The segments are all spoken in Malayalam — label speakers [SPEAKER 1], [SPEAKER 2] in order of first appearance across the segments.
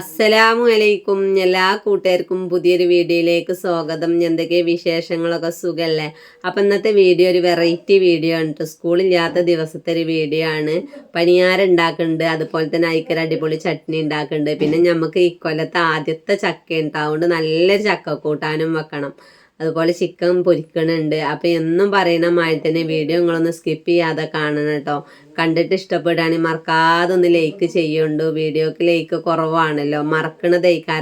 [SPEAKER 1] അസ്സലാമു അലൈക്കും എല്ലാ കൂട്ടുകാർക്കും പുതിയൊരു വീഡിയോയിലേക്ക് സ്വാഗതം. എന്തൊക്കെ വിശേഷങ്ങളൊക്കെ സുഖമല്ലേ അപ്പം ഇന്നത്തെ വീഡിയോ ഒരു വെറൈറ്റി വീഡിയോ ആണ് കേട്ടോ സ്കൂളില്ലാത്ത ദിവസത്തെ ഒരു വീഡിയോ ആണ്. പണിയാരുണ്ടാക്കുന്നുണ്ട് അതുപോലെ തന്നെ അയക്കര അടിപൊളി ചട്നി ഉണ്ടാക്കുന്നുണ്ട് പിന്നെ നമുക്ക് ഈ കൊല്ലത്തെ ആദ്യത്തെ ചക്ക ഉണ്ടാവുകൊണ്ട് നല്ലൊരു ചക്ക കൂട്ടാനും വെക്കണം. അതുപോലെ ചിക്കൻ പൊരിക്കണുണ്ട്. അപ്പോൾ എന്നും പറയുന്ന മാതിരി തന്നെ വീഡിയോ നിങ്ങളൊന്ന് സ്കിപ്പ് ചെയ്യാതെ കാണണം കേട്ടോ. കണ്ടിട്ട് ഇഷ്ടപ്പെടുകയാണെങ്കിൽ മറക്കാതെ ഒന്ന് ലൈക്ക് ചെയ്യുന്നുണ്ട് വീഡിയോക്ക് ലൈക്ക് കുറവാണല്ലോ. മറക്കണ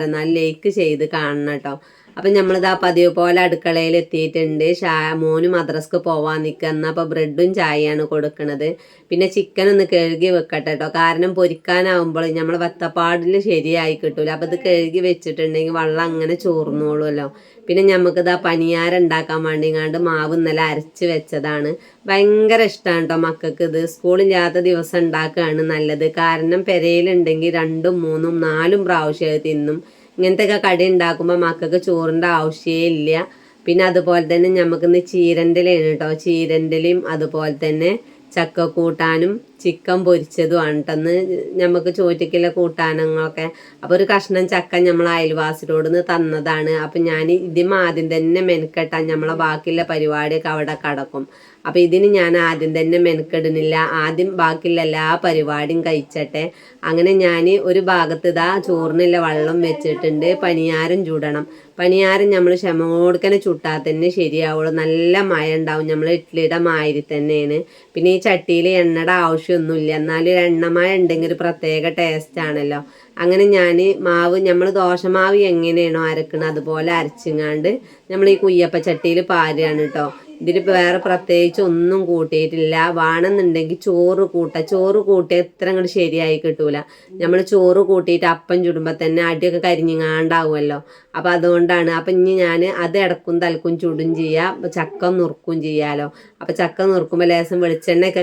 [SPEAKER 1] എന്നാൽ ലൈക്ക് ചെയ്ത് കാണണം കേട്ടോ അപ്പം നമ്മളിതാ പതിവ് പോലെ അടുക്കളയിൽ എത്തിയിട്ടുണ്ട് ഷാ മോന് മദ്രസ്ക്ക് പോവാൻ നിൽക്കുന്ന അപ്പോൾ ബ്രെഡും ചായയാണ് കൊടുക്കുന്നത് പിന്നെ ചിക്കൻ ഒന്ന് കഴുകി വെക്കട്ടെ കേട്ടോ കാരണം പൊരിക്കാനാവുമ്പോൾ നമ്മൾ വത്തപ്പാടിൽ ശരിയായി കിട്ടൂല. അപ്പോൾ ഇത് കഴുകി വെച്ചിട്ടുണ്ടെങ്കിൽ വെള്ളം അങ്ങനെ ചോർന്നോളുമല്ലോ പിന്നെ നമുക്കിതാ പനിയാരം ഉണ്ടാക്കാൻ വേണ്ടി വേണ്ടിങ്ങാണ്ട് മാവ് ഇന്നലെ അരച്ച് വെച്ചതാണ്. ഭയങ്കര ഇഷ്ടമാണ് കേട്ടോ മക്കൾക്ക് ഇത്. സ്കൂളില്ലാത്ത ദിവസം ഉണ്ടാക്കുകയാണ് നല്ലത്. കാരണം പെരയിലുണ്ടെങ്കിൽ രണ്ടും മൂന്നും നാലും പ്രാവശ്യം തിന്നും. ഇങ്ങനത്തെ ഒക്കെ കടി ഉണ്ടാക്കുമ്പോൾ മക്കൾക്ക് ചോറിന്റെ ആവശ്യമേ ഇല്ല. പിന്നെ അതുപോലെ തന്നെ നമുക്കിന്ന് ചീരന്റെലാണ് കേട്ടോ ചീരന്റെലയും അതുപോലെ തന്നെ ചക്ക കൂട്ടാനും ചിക്കൻ പൊരിച്ചതുമാണ് കേട്ടെന്ന് നമുക്ക് ചോറ്റിക്കുള്ള കൂട്ടാനങ്ങളൊക്കെ. അപ്പോൾ ഒരു കഷ്ണം ചക്ക നമ്മൾ അയൽവാസിനോട് നിന്ന് തന്നതാണ്. അപ്പം ഞാൻ ഇതിന് ആദ്യം തന്നെ മെനക്കെട്ടാൻ നമ്മളെ ബാക്കിയുള്ള പരിപാടിയൊക്കെ അവിടെ കടക്കും. അപ്പോൾ ഇതിന് ഞാൻ ആദ്യം തന്നെ മെനക്കെടുന്നില്ല. ആദ്യം ബാക്കിയുള്ള എല്ലാ പരിപാടിയും കഴിച്ചട്ടെ. അങ്ങനെ ഞാൻ ഒരു ഭാഗത്ത് ഇതാ ചോറിനുള്ള വെള്ളം വെച്ചിട്ടുണ്ട്. പനിയാരം ചൂടണം. പനിയാരം നമ്മൾ ക്ഷമോടുക്കനെ ചുട്ടാൽ തന്നെ ശരിയാവുള്ളൂ. നല്ല മഴ ഉണ്ടാവും. നമ്മൾ ഇഡ്ഡലിയുടെ മാതിരി തന്നെയാണ്. പിന്നെ ഈ ചട്ടിയിൽ എണ്ണയുടെ ആവശ്യമൊന്നുമില്ല. എന്നാലും എണ്ണമായ ഉണ്ടെങ്കിൽ ഒരു പ്രത്യേക ടേസ്റ്റ് ആണല്ലോ. അങ്ങനെ ഞാൻ മാവ് നമ്മൾ ദോശമാവ് എങ്ങനെയാണോ അരക്കുന്നത് അതുപോലെ അരച്ചിങ്ങാണ്ട് നമ്മൾ ഈ കുയ്യപ്പ ചട്ടിയിൽ പാരുകയാണ് കേട്ടോ ഇതിൽ വേറെ പ്രത്യേകിച്ച് ഒന്നും കൂട്ടിയിട്ടില്ല. വേണമെന്നുണ്ടെങ്കിൽ ചോറ് കൂട്ട. ചോറ് കൂട്ടിയാൽ ഇത്ര അങ്ങോട്ട് ശരിയായി കിട്ടൂല. നമ്മൾ ചോറ് കൂട്ടിയിട്ട് അപ്പം ചുടുമ്പോൾ തന്നെ അടിയൊക്കെ കരിഞ്ഞിങ്ങാണ്ടാവുമല്ലോ. അപ്പം അതുകൊണ്ടാണ്. അപ്പം ഇനി ഞാൻ അത് ഇടക്കും തലക്കും ചുടും ചെയ്യാം. ചക്ക നുറുക്കും ചെയ്യാലോ. അപ്പം ചക്ക നുറുക്കുമ്പോൾ ലേശം വെളിച്ചെണ്ണയൊക്കെ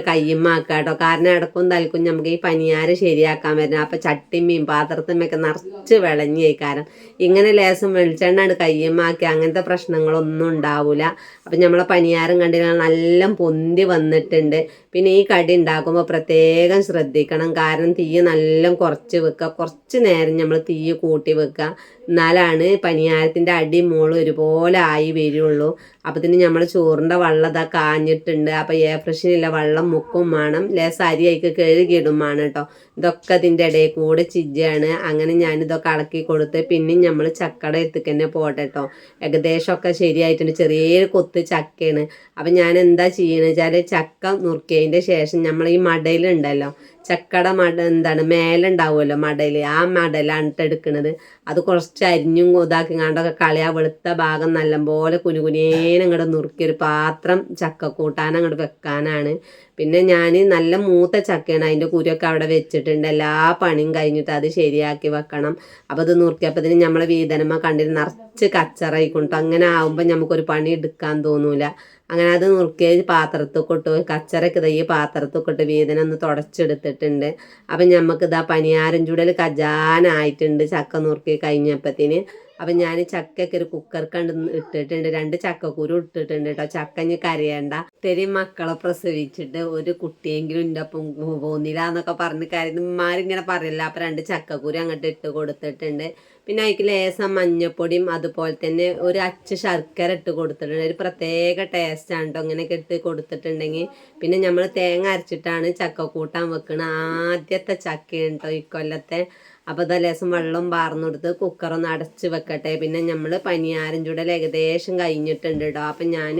[SPEAKER 1] കേട്ടോ കാരണം ഇടക്കും തലക്കും നമുക്ക് ഈ പനിയാരം ശരിയാക്കാൻ വരുന്നത് അപ്പോൾ ചട്ടിമ്മയും പാത്രത്തിമ്മയൊക്കെ നിറച്ച് വിളഞ്ഞ് കാരണം ഇങ്ങനെ ലേശം വെളിച്ചെണ്ണ കയ്യുമ്മാക്കി അങ്ങനത്തെ പ്രശ്നങ്ങളൊന്നും ഉണ്ടാവില്ല അപ്പം നമ്മളെ പനിയാരം കണ്ടില്ല നല്ല പൊന്തി വന്നിട്ടുണ്ട്. പിന്നെ ഈ കടി ഉണ്ടാക്കുമ്പോൾ പ്രത്യേകം ശ്രദ്ധിക്കണം. കാരണം തീ നല്ല കുറച്ച് വെക്കുക കുറച്ച് നേരം നമ്മൾ തീ കൂട്ടി വെക്കുക എന്നാലാണ് പനിയാരത്തിന്റെ അടി മോൾ ഒരുപോലെ ആയി വരുള്ളൂ. അപ്പത്തിന് നമ്മൾ ചോറിന്റെ വെള്ളം ഇതാ കാഞ്ഞിട്ടുണ്ട്. അപ്പോൾ എയർ ഫ്രഷിനുള്ള വെള്ളം മുക്കും വേണം. ലേസ് അരി അതിക്ക് കഴുകിയിടും വേണം കേട്ടോ ഇതൊക്കെ അതിന്റെ ഇടയിൽ കൂടെ ചിജ്ജയാണ് അങ്ങനെ ഞാനിതൊക്കെ ഇളക്കി കൊടുത്ത് പിന്നെയും നമ്മൾ ചക്കട എത്തിക്ക് തന്നെ പോട്ടെ കേട്ടോ ഏകദേശമൊക്കെ ശരിയായിട്ടുണ്ട്. ചെറിയൊരു കൊത്ത് ചക്കയാണ്. അപ്പം ഞാൻ എന്താ ചെയ്യണമെന്ന് വെച്ചാൽ ചക്ക നുറുക്കിയതിന്റെ ശേഷം നമ്മൾ ഈ മടയിലുണ്ടല്ലോ ചക്കട മട എന്താണ് മേലുണ്ടാവുമല്ലോ മടയിൽ ആ മടലാണ് എടുക്കുന്നത് അത് കുറച്ച് അരിഞ്ഞും ഇതാക്കി കണ്ടൊക്കെ കളയാ വെളുത്ത ഭാഗം നല്ലപോലെ കുനുകുനേനെ അങ്ങോട്ട് നുറുക്കി പാത്രം ചക്ക കൂട്ടാൻ അങ്ങോട്ട് വെക്കാനാണ്. പിന്നെ ഞാൻ നല്ല മൂത്ത ചക്കയാണ്. അതിന്റെ കുരുവൊക്കെ അവിടെ വെച്ചിട്ടുണ്ട്. എല്ലാ പണിയും കഴിഞ്ഞിട്ട് അത് ശരിയാക്കി വെക്കണം. അപ്പോൾ അത് നുറുക്കിയപ്പോൾ നമ്മളെ വീതനമ്മ കണ്ടിട്ട് നിറച്ച് കച്ചറായിക്കൊണ്ടു. അങ്ങനെ ആകുമ്പോൾ നമുക്കൊരു പണി എടുക്കാൻ തോന്നൂല. അങ്ങനെ അത് നുറുക്കിയ പാത്രത്തൊക്കെ കൊട്ടു കച്ചറൊക്കെ ഇതാ ഈ പാത്രത്തിൽ കൊട്ട് വീതനം ഒന്ന് തുടച്ചെടുത്തിട്ടുണ്ട്. അപ്പം നമുക്ക് ഇതാ പനിയാരം ചൂടൽ കജാനായിട്ടുണ്ട് ചക്ക നുറുക്കി കഴിഞ്ഞപ്പത്തിന്. അപ്പം ഞാൻ ചക്കയൊക്കെ ഒരു കുക്കർ കണ്ട് ഇട്ടിട്ടുണ്ട്. രണ്ട് ചക്കക്കുരു ഇട്ടിട്ടുണ്ട് കേട്ടോ ചക്ക ഇനി കരയണ്ട. ഇത്തിരി മക്കളെ പ്രസവിച്ചിട്ട് ഒരു കുട്ടിയെങ്കിലും എന്റെ ഒപ്പം പോന്നില്ല എന്നൊക്കെ പറഞ്ഞ് കാര്യം ഉമ്മാരിങ്ങനെ പറയില്ല. അപ്പം രണ്ട് ചക്കക്കുരു അങ്ങോട്ട് ഇട്ട് കൊടുത്തിട്ടുണ്ട്. പിന്നെ അതിക്ക് ലേസം മഞ്ഞപ്പൊടിയും അതുപോലെ തന്നെ ഒരു അച്ച് ശർക്കര ഇട്ട് കൊടുത്തിട്ടുണ്ട്. ഒരു പ്രത്യേക ടേസ്റ്റാണ് കേട്ടോ അങ്ങനെയൊക്കെ ഇട്ട് കൊടുത്തിട്ടുണ്ടെങ്കിൽ പിന്നെ നമ്മൾ തേങ്ങ അരച്ചിട്ടാണ് ചക്ക കൂട്ടാൻ വെക്കുന്നത് ആദ്യത്തെ ചക്കയാണ് ഈ ഇക്കൊല്ലത്തെ അപ്പോൾ ഇതാ ലേസം വെള്ളം പാർന്നു കൊടുത്ത് കുക്കറൊന്ന് അടച്ച് വെക്കട്ടെ. പിന്നെ നമ്മൾ പനിയാരം ചൂടൽ ഏകദേശം കഴിഞ്ഞിട്ടുണ്ട് കേട്ടോ അപ്പം ഞാൻ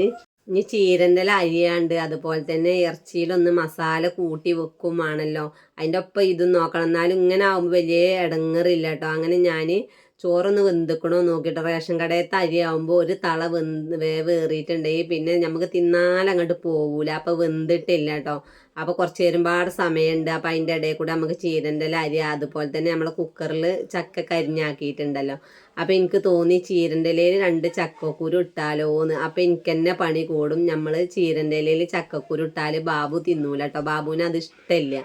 [SPEAKER 1] ഇനി ചീരന്റെ അരിയാണ്ട് അതുപോലെ തന്നെ ഇറച്ചിയിലൊന്ന് മസാല കൂട്ടി വെക്കുമാണല്ലോ അതിന്റെ ഒപ്പം ഇതും നോക്കണം. എന്നാലും ഇങ്ങനെ ആകുമ്പോൾ വലിയ ഇടങ്ങറില്ല കേട്ടോ അങ്ങനെ ഞാൻ ചോറൊന്ന് വെന്തുക്കണോ നോക്കിയിട്ട് റേഷൻ കടയത്തെ അരി ഒരു തള വെന്ത് വേവ് ഏറിയിട്ടുണ്ടെങ്കിൽ പിന്നെ നമുക്ക് തിന്നാൽ അങ്ങോട്ട് പോകൂല അപ്പോൾ വെന്തിട്ടില്ല കേട്ടോ. അപ്പോൾ കുറച്ച് നേരമ്പാട് സമയമുണ്ട്. അപ്പോൾ അതിന്റെ ഇടയിൽ കൂടെ നമുക്ക് ചീരന്റെ അരി അതുപോലെ തന്നെ നമ്മൾ കുക്കറിൽ ചക്ക കരിഞ്ഞാക്കിയിട്ടുണ്ടല്ലോ. അപ്പോൾ എനിക്ക് തോന്നി ചീരന്റെ ഇലയിൽ രണ്ട് ചക്കക്കുരു ഇട്ടാലോ എന്ന് അപ്പോൾ എനിക്ക് തന്നെ പണി കൂടും. നമ്മൾ ചീരന്റെ ഇലയിൽ ചക്കക്കുരു ഇട്ടാൽ ബാബു തിന്നൂല കേട്ടോ. ബാബുവിന് അത് ഇഷ്ടമില്ല.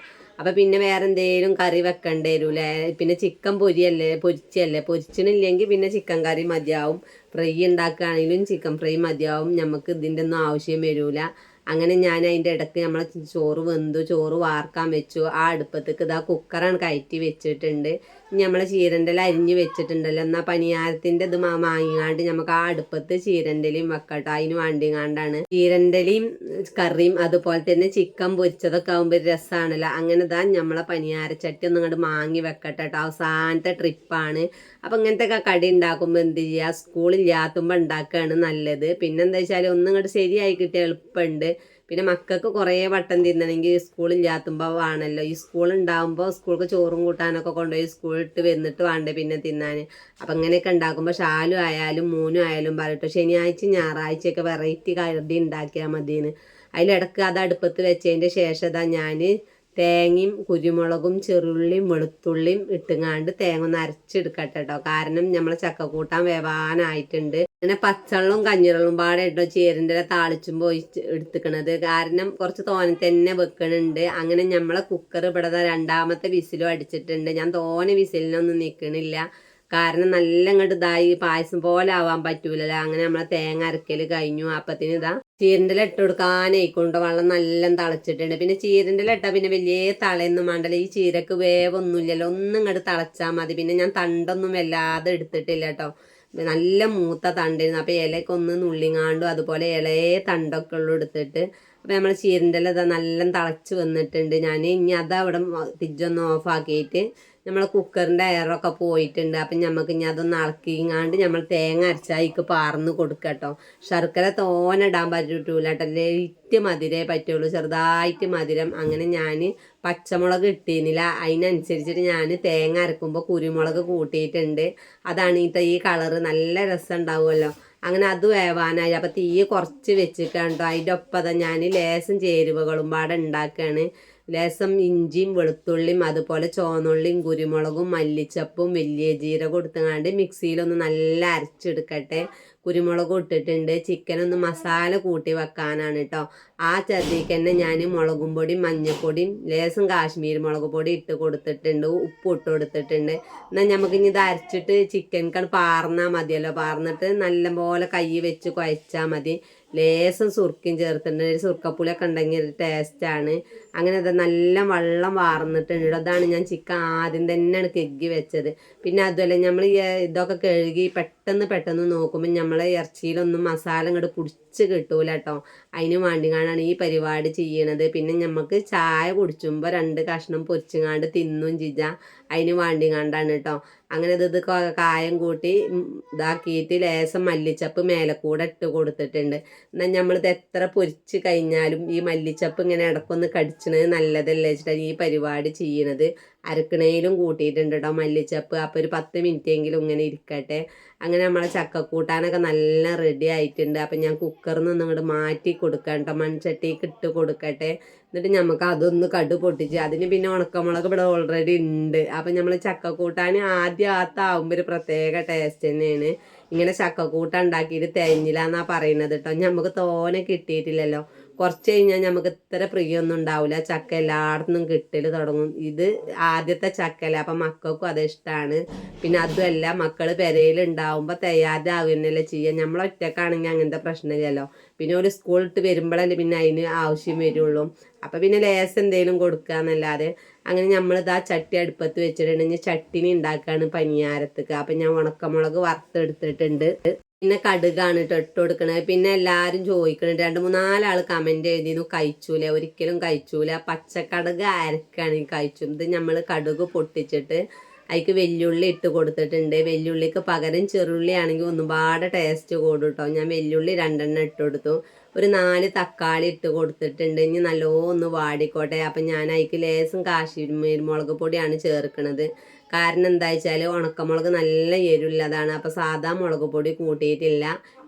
[SPEAKER 1] അപ്പം പിന്നെ വേറെ എന്തെങ്കിലും കറി വെക്കേണ്ടി വരൂലേ പിന്നെ ചിക്കൻ പൊരിയല്ലേ? പൊരിച്ചല്ലേ? പൊരിച്ചിട്ടില്ലെങ്കിൽ പിന്നെ ചിക്കൻ കറി മതിയാവും. ഫ്രൈ ഉണ്ടാക്കുകയാണെങ്കിലും ചിക്കൻ ഫ്രൈ മതിയാവും. നമുക്ക് ഇതിന്റെ ഒന്നും ആവശ്യം വരൂല. അങ്ങനെ ഞാൻ അതിന്റെ ഇടയ്ക്ക് നമ്മളെ ചോറ് വെന്തു ചോറ് വാർക്കാൻ വെച്ചു. ആ അടുപ്പത്തേക്ക് ഇതാ കുക്കറാണ് കയറ്റി വെച്ചിട്ടുണ്ട്. നമ്മളെ ചീരന്റെല അരിഞ്ഞ് വെച്ചിട്ടുണ്ടല്ലോ. എന്നാൽ പനിയാരത്തിന്റെ ഇത് വാങ്ങിക്കാണ്ട് നമുക്ക് ആ അടുപ്പത്ത് ചീരന്റെലയും വെക്കട്ടെ. അതിന് വേണ്ടിങ്ങാണ്ടാണ്. ചീരന്റെലയും കറിയും അതുപോലെ തന്നെ ചിക്കൻ പൊരിച്ചതൊക്കെ ആകുമ്പോൾ രസമാണല്ലോ അങ്ങനെ ഇതാ നമ്മളെ പനിയാരച്ചട്ടി ഒന്നും ഇങ്ങോട്ട് മാങ്ങി വെക്കട്ടെ കേട്ടോ അവസാനത്തെ ട്രിപ്പാണ് അപ്പം ഇങ്ങനത്തെ കടി ഉണ്ടാക്കുമ്പോൾ എന്ത് ചെയ്യുക സ്കൂളില്ലാത്തുമ്പോൾ ഉണ്ടാക്കുകയാണ് നല്ലത്. പിന്നെ എന്താ വെച്ചാൽ ഒന്നും ഇങ്ങോട്ട് ശരിയായി കിട്ടിയ എളുപ്പമുണ്ട് പിന്നെ മക്കൾക്ക് കുറേ വട്ടം തിന്നണമെങ്കിൽ സ്കൂളില്ലാത്തുമ്പോൾ വേണമല്ലോ ഈ സ്കൂൾ ഉണ്ടാകുമ്പോൾ സ്കൂൾക്ക് ചോറും കൂട്ടാനൊക്കെ കൊണ്ടുപോയി സ്കൂളിട്ട് വന്നിട്ട് വേണ്ടേ പിന്നെ തിന്നാൻ അപ്പം ഇങ്ങനെയൊക്കെ ഉണ്ടാക്കുമ്പോൾ ഷാലും ആയാലും മൂനും ആയാലും പറയട്ടോ ശനിയാഴ്ച ഞായറാഴ്ചയൊക്കെ വെറൈറ്റി കറി ഉണ്ടാക്കിയാൽ മതിയെന്ന് അതിലിടക്ക് അത് അടുപ്പത്ത് വെച്ചതിന്റെ ശേഷം ഞാൻ തേങ്ങയും കുരുമുളകും ചെറുള്ളിയും വെളുത്തുള്ളിയും ഇട്ടുങ്ങാണ്ട് തേങ്ങ ഒന്ന് അരച്ചെടുക്കട്ടെ കേട്ടോ കാരണം നമ്മളെ ചക്കക്കൂട്ടാൻ വേവാനായിട്ടുണ്ട്. അങ്ങനെ പച്ചവെള്ളവും കഞ്ഞിവെള്ളവും പാടെ ഇട്ടോ ചേരിന്റെ താളിച്ചും പോയി എടുത്തുക്കണത്. കാരണം കുറച്ച് തോനെ തന്നെ വെക്കണുണ്ട്. അങ്ങനെ നമ്മളെ കുക്കർ ഇവിടെ രണ്ടാമത്തെ വിസിലും അടിച്ചിട്ടുണ്ട്. ഞാൻ തോനെ വിസിലിനൊന്നും നിൽക്കണില്ല കാരണം നല്ല അങ്ങോട്ട് ഇതായി പായസം പോലെ ആവാൻ പറ്റൂലല്ലോ. അങ്ങനെ നമ്മളെ തേങ്ങ അരക്കൽ കഴിഞ്ഞു. അപ്പത്തിന് ഇതാ ചീരന്റെ ഇട്ട് കൊടുക്കാനായിക്കൊണ്ട് വെള്ളം നല്ല തിളച്ചിട്ടുണ്ട്. പിന്നെ ചീരന്റെ ഇട്ടാൽ പിന്നെ വലിയ തളയൊന്നും വേണ്ടല്ലോ ഈ ചീരക്ക് വേവൊന്നുമില്ലല്ലോ. ഒന്നും ഇങ്ങോട്ട് തിളച്ചാൽ മതി. പിന്നെ ഞാൻ തണ്ടൊന്നും വല്ലാതെ എടുത്തിട്ടില്ല കേട്ടോ. നല്ല മൂത്ത തണ്ടായിരുന്നു. അപ്പോൾ ഇലയൊക്കെ ഒന്ന് നുള്ളിങ്ങാണ്ടും അതുപോലെ ഇലയെ തണ്ടൊക്കെ ഉള്ളു എടുത്തിട്ട് അപ്പോൾ നമ്മൾ ചീരന്റെ ഇല ഇതാ നല്ല തിളച്ച് വന്നിട്ടുണ്ട്. ഞാൻ ഇനി അതവിടെ തിരിച്ചൊന്ന് ഓഫാക്കിയിട്ട് നമ്മൾ കുക്കറിന്റെ എയറൊക്കെ പോയിട്ടുണ്ട്. അപ്പം നമുക്ക് ഇനി അതൊന്ന് ഇളക്കിങ്ങാണ്ട് നമ്മൾ തേങ്ങ അരച്ചായിക്ക് പാർന്ന് കൊടുക്കട്ടോ ശർക്കര തോനിടാൻ പറ്റൂല കേട്ടോ ലൈറ്റ് മധുരേ പറ്റുള്ളൂ. ചെറുതായിട്ട് മധുരം. അങ്ങനെ ഞാൻ പച്ചമുളക് ഇട്ടിരുന്നില്ല അതിനനുസരിച്ചിട്ട് ഞാൻ തേങ്ങ അരക്കുമ്പോൾ കുരുമുളക് കൂട്ടിയിട്ടുണ്ട്. അതാണ് ഈ കളറ് നല്ല രസം ഉണ്ടാവുമല്ലോ. അങ്ങനെ അത് വേവാനായി. അപ്പം തീ കുറച്ച് വെച്ചിട്ടോ അതിന്റെ ഒപ്പം ഞാൻ ലേശം ചേരുവകളും പാടെ ഉണ്ടാക്കുകയാണ് ലേസം ഇഞ്ചിയും വെളുത്തുള്ളിയും അതുപോലെ ചോന്നുള്ളിയും കുരുമുളകും മല്ലിച്ചപ്പും വലിയ ജീരകം എടുത്തങ്ങാണ്ട് മിക്സിയിലൊന്ന് നല്ല അരച്ചെടുക്കട്ടെ. കുരുമുളകും ഇട്ടിട്ടുണ്ട്. ചിക്കനൊന്ന് മസാല കൂട്ടി വെക്കാനാണ് കേട്ടോ ആ ചതിക്ക് തന്നെ ഞാൻ മുളകും പൊടിയും മഞ്ഞൾപ്പൊടിയും ലേസം കാശ്മീർ മുളക് പൊടി ഇട്ട് കൊടുത്തിട്ടുണ്ട്. ഉപ്പ് ഇട്ട് കൊടുത്തിട്ടുണ്ട്. എന്നാൽ നമുക്ക് ഇനി ഇത് അരച്ചിട്ട് ചിക്കൻ പാർന്നാൽ മതിയല്ലോ. പാർന്നിട്ട് നല്ലപോലെ കൈ വെച്ച് കുഴച്ചാൽ മതി. ലേസം സുർക്കയും ചേർത്തിട്ടുണ്ട് ഒരു സുർക്കപ്പുളിയൊക്കെ ഉണ്ടെങ്കിൽ ഒരു ടേസ്റ്റാണ് അങ്ങനെ അത് നല്ല വെള്ളം വാർന്നിട്ടുണ്ട് അതാണ് ഞാൻ ചിക്കൻ ആദ്യം തന്നെയാണ് കെഗ്ഗി വെച്ചത്. പിന്നെ അതുപോലെ നമ്മൾ ഇതൊക്കെ കഴുകി പെട്ടെന്ന് പെട്ടെന്ന് നോക്കുമ്പോൾ നമ്മളെ ഇറച്ചിയിലൊന്നും മസാല ഇങ്ങോട്ട് കുടിച്ച് കിട്ടൂല കേട്ടോ അതിന് കാണാണ് ഈ പരിപാടി ചെയ്യണത്. പിന്നെ നമുക്ക് ചായ കുടിച്ചുമ്പോൾ രണ്ട് കഷ്ണം പൊരിച്ചുങ്ങാണ്ട് തിന്നും ചിജ അതിന് വേണ്ടി കണ്ടാണ് കേട്ടോ അങ്ങനെ ഇത് ഇത് കായം കൂട്ടി ഇതാക്കിയിട്ട് ലേശം മല്ലിച്ചപ്പ് മേലെ കൂടെ ഇട്ട് കൊടുത്തിട്ടുണ്ട്. എന്നാൽ നമ്മളിത് എത്ര പൊരിച്ച് കഴിഞ്ഞാലും ഈ മല്ലിച്ചപ്പ് ഇങ്ങനെ ഇടക്കൊന്ന് കടിച്ചണത് നല്ലതല്ലേ വെച്ചിട്ടാണ് ഈ പരിപാടി ചെയ്യണത്. അരക്കണയിലും കൂട്ടിയിട്ടുണ്ട് കേട്ടോ മല്ലിച്ചപ്പ്. അപ്പോൾ ഒരു പത്ത് മിനിറ്റ് എങ്കിലും ഇങ്ങനെ ഇരിക്കട്ടെ. അങ്ങനെ നമ്മളെ ചക്കക്കൂട്ടാനൊക്കെ നല്ല റെഡി ആയിട്ടുണ്ട്. അപ്പം ഞാൻ കുക്കറിൽ നിന്ന് ഇങ്ങോട്ട് മാറ്റി കൊടുക്കാം കേട്ടോ മൺചട്ടിക്ക് ഇട്ട് കൊടുക്കട്ടെ. എന്നിട്ട് നമുക്ക് അതൊന്ന് കടു പൊട്ടിച്ച് അതിന് പിന്നെ ഉണക്കമുളക് ഇവിടെ ഓൾറെഡി ഉണ്ട്. അപ്പം നമ്മൾ ചക്കക്കൂട്ടാൻ ആദ്യം ആത്താവുമ്പോൾ ഒരു പ്രത്യേക ടേസ്റ്റ് തന്നെയാണ്. ഇങ്ങനെ ചക്കക്കൂട്ട ഉണ്ടാക്കിയിട്ട് തേഞ്ഞില്ല എന്നാണ് പറയുന്നത് കേട്ടോ നമുക്ക് തോനെ കിട്ടിയിട്ടില്ലല്ലോ. കുറച്ച് കഴിഞ്ഞാൽ നമുക്ക് ഇത്ര പ്രിയൊന്നും ഉണ്ടാവില്ല ചക്ക എല്ലായിടത്തും കിട്ടൽ തുടങ്ങും. ഇത് ആദ്യത്തെ ചക്കല അപ്പം മക്കൾക്കും അത് ഇഷ്ടമാണ് പിന്നെ അതുമല്ല മക്കൾ പെരയിൽ ഉണ്ടാവുമ്പോൾ തയ്യാതെ ആവുന്നല്ലേ ചെയ്യുക നമ്മൾ ഒറ്റക്കാണെങ്കിൽ അങ്ങനത്തെ പ്രശ്നമില്ലല്ലോ. പിന്നെ ഒരു സ്കൂൾ ഇട്ട് വരുമ്പോഴല്ലേ പിന്നെ അതിന് ആവശ്യം വരുള്ളൂ. അപ്പം പിന്നെ ലേസ് എന്തെങ്കിലും കൊടുക്കുക എന്നല്ലാതെ അങ്ങനെ നമ്മളിത് ആ ചട്ടി അടുപ്പത്ത് വെച്ചിട്ടുണ്ടെങ്കിൽ ചട്ടിനി ഉണ്ടാക്കുകയാണ് പനിയാരത്തേക്ക്. അപ്പം ഞാൻ ഉണക്കമുളക് വറുത്തെടുത്തിട്ടുണ്ട്. പിന്നെ കടുകാണ് കേട്ടോ ഇട്ട് കൊടുക്കണത് പിന്നെ എല്ലാവരും ചോദിക്കണുണ്ട് രണ്ട് മൂന്നാലാൾ കമന്റ് എഴുതിയിരുന്നു കഴിച്ചൂല? ഒരിക്കലും കഴിച്ചൂല. പച്ചക്കടുക് അരക്കാണ് കഴിച്ചു ഇത് നമ്മൾ കടുക് പൊട്ടിച്ചിട്ട് അതിക്ക് വെല്ലുള്ളി ഇട്ട് കൊടുത്തിട്ടുണ്ട്. വെല്ലുള്ളിക്ക് പകരം ചെറുള്ളി ആണെങ്കിൽ ഒന്നുപാട് ടേസ്റ്റ് കൂടും കേട്ടോ ഞാൻ വെല്ലുള്ളി രണ്ടെണ്ണം ഇട്ട് കൊടുത്തു. ഒരു നാല് തക്കാളി ഇട്ട് കൊടുത്തിട്ടുണ്ട്. ഇനി നല്ലോന്ന് ഒന്ന് വാടിക്കോട്ടെ. അപ്പം ഞാൻ അതിക്ക് ലേസും കാശ്മീരി മുളക് പൊടിയാണ് ചേർക്കുന്നത് കാരണം എന്താ വെച്ചാൽ ഉണക്കമുളക് നല്ല എരുള്ളതാണ് അപ്പോൾ സാധാ മുളക് പൊടി കൂട്ടിയിട്ടില്ല.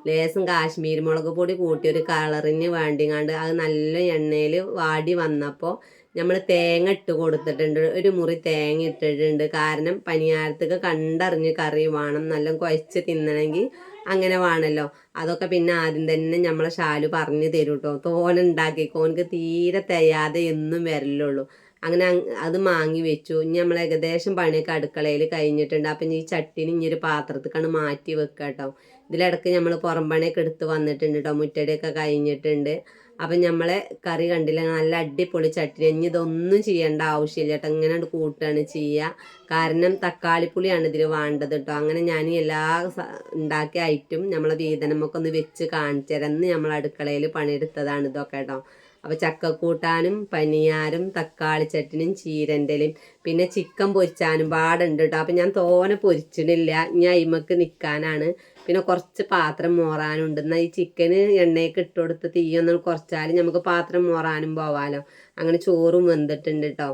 [SPEAKER 1] ലേസും കാശ്മീരി മുളക് പൊടി കൂട്ടി ഒരു കളറിന് വേണ്ടിങ്ങാണ്ട് അത് നല്ല എണ്ണയിൽ വാടി വന്നപ്പോൾ നമ്മൾ തേങ്ങ ഇട്ട് കൊടുത്തിട്ടുണ്ട്. ഒരു മുറി തേങ്ങ ഇട്ടിട്ടുണ്ട്. കാരണം പനിയാരത്തൊക്കെ കണ്ടറിഞ്ഞ് കറി വേണം നല്ല കുഴച്ച് തിന്നണമെങ്കിൽ അങ്ങനെ വേണമല്ലോ അതൊക്കെ പിന്നെ ആദ്യം തന്നെ നമ്മളെ ഷാലു പറഞ്ഞു തരും കേട്ടോ തോനുണ്ടാക്കിക്കോ ഓനക്ക് തീരെ തികയാതെ എന്നും വരലുള്ളൂ. അങ്ങനെ അത് മാങ്ങി വെച്ചു. ഇനി നമ്മൾ ഏകദേശം പണിയൊക്കെ അടുക്കളയിൽ കഴിഞ്ഞിട്ടുണ്ട്. അപ്പം ഈ ചട്ടിന് ഇനി ഒരു പാത്രത്തിക്കാണ് മാറ്റി വെക്കുക കേട്ടോ ഇതിലിടക്ക് നമ്മൾ പുറം പണിയൊക്കെ എടുത്ത് വന്നിട്ടുണ്ട് കേട്ടോ മുറ്റടിയൊക്കെ കഴിഞ്ഞിട്ടുണ്ട്. അപ്പം നമ്മളെ കറി കണ്ടില്ല? നല്ല അടിപൊളി ചട്ടിനി ഇനി ഇതൊന്നും ചെയ്യേണ്ട ആവശ്യമില്ല കേട്ടോ. ഇങ്ങനെ കൂട്ടുകയാണ് ചെയ്യുക കാരണം തക്കാളിപ്പുളിയാണ് ഇതിൽ വേണ്ടത് കേട്ടോ. അങ്ങനെ ഞാൻ എല്ലാ ഉണ്ടാക്കിയ ഐറ്റും നമ്മളെ വീതനമൊക്കെ ഒന്ന് വെച്ച് കാണിച്ചു നമ്മൾ അടുക്കളയിൽ പണിയെടുത്തതാണ് ഇതൊക്കെ കേട്ടോ. അപ്പോൾ ചക്കക്കൂട്ടാനും പനിയാരും തക്കാളി ചട്ടിനും ചീരന്റെലും പിന്നെ ചിക്കൻ പൊരിച്ചാനും പാടുണ്ട് കേട്ടോ. അപ്പം ഞാൻ തോനെ പൊരിച്ചിട്ടില്ല. ഇനി അയിമക്ക് നിൽക്കാനാണ് പിന്നെ കുറച്ച് പാത്രം മോറാനുണ്ട്. എന്നാൽ ഈ ചിക്കന് എണ്ണയൊക്കെ ഇട്ട് കൊടുത്ത് തീയൊന്നും കുറച്ചാൽ നമുക്ക് പാത്രം മോറാനും പോവാലോ. അങ്ങനെ ചോറും വെന്തിട്ടുണ്ട് കേട്ടോ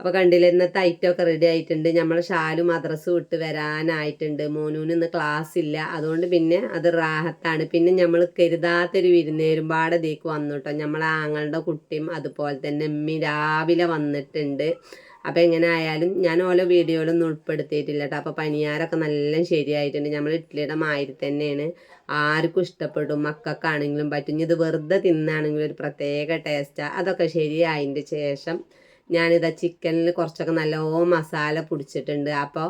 [SPEAKER 1] അപ്പോൾ കണ്ടില്ലേ ഇന്നത്തെ ഐറ്റമൊക്കെ റെഡി ആയിട്ടുണ്ട്. നമ്മൾ ഷാലു മദ്രസ് വിട്ട് വരാനായിട്ടുണ്ട്. മോനൂന് ഇന്ന് ക്ലാസ് ഇല്ല. അതുകൊണ്ട് പിന്നെ അത് റാഹത്താണ്. പിന്നെ നമ്മൾ കരുതാത്തൊരു വിരുന്നേരും പാടെ ഇതിലേക്ക് വന്നു കേട്ടോ നമ്മളെ ആങ്ങളുടെ കുട്ടിയും അതുപോലെ തന്നെ ഉമ്മി രാവിലെ വന്നിട്ടുണ്ട്. അപ്പോൾ എങ്ങനെ ആയാലും ഞാൻ ഓരോ വീഡിയോയിലൊന്നും ഉൾപ്പെടുത്തിയിട്ടില്ല കേട്ടോ. അപ്പോൾ പനിയാരൊക്കെ നല്ല ശരിയായിട്ടുണ്ട്. നമ്മൾ ഇഡ്ഡലിയുടെ മാതിരി തന്നെയാണ്. ആർക്കും ഇഷ്ടപ്പെടും. മക്കൾക്കാണെങ്കിലും പറ്റും. ഇത് വെറുതെ തിന്നാണെങ്കിലും ഒരു പ്രത്യേക ടേസ്റ്റാണ് അതൊക്കെ ശരിയായതിന്റെ ശേഷം ഞാനിതാ ചിക്കനിൽ കുറച്ചൊക്കെ നല്ലോ മസാല പിടിച്ചിട്ടുണ്ട്. അപ്പോൾ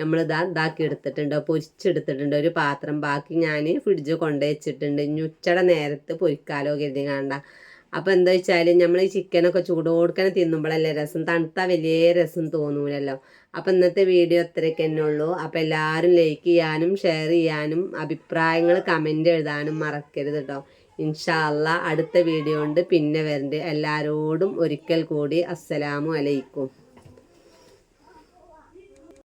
[SPEAKER 1] നമ്മളിതാ ഇതാക്കി എടുത്തിട്ടുണ്ട് പൊരിച്ചെടുത്തിട്ടുണ്ട്. ഒരു പാത്രം. ബാക്കി ഞാൻ ഫ്രിഡ്ജ് കൊണ്ടുവച്ചിട്ടുണ്ട്. വെച്ചിട്ടുണ്ട് ഇനി ഉച്ചയുടെ നേരത്ത് പൊരിക്കാലോ കരുതി കാണണ്ട അപ്പോൾ എന്താ വെച്ചാൽ നമ്മൾ ഈ ചിക്കനൊക്കെ ചൂടോടുക്കനെ തിന്നുമ്പോഴല്ലേ രസം. തണുത്താൽ വലിയ രസം തോന്നൂലല്ലോ. അപ്പോൾ ഇന്നത്തെ വീഡിയോ അത്രയ്ക്ക് തന്നെ ഉള്ളൂ. അപ്പോൾ എല്ലാവരും ലൈക്ക് ചെയ്യാനും ഷെയർ ചെയ്യാനും അഭിപ്രായങ്ങൾ കമന്റ് എഴുതാനും മറക്കരുത് കേട്ടോ ഇൻഷാല്ല അടുത്ത വീഡിയോ ഉണ്ട്. പിന്നെ വരണ്ട്. എല്ലാവരോടും ഒരിക്കൽ കൂടി അസ്സലാമു അലൈക്കും.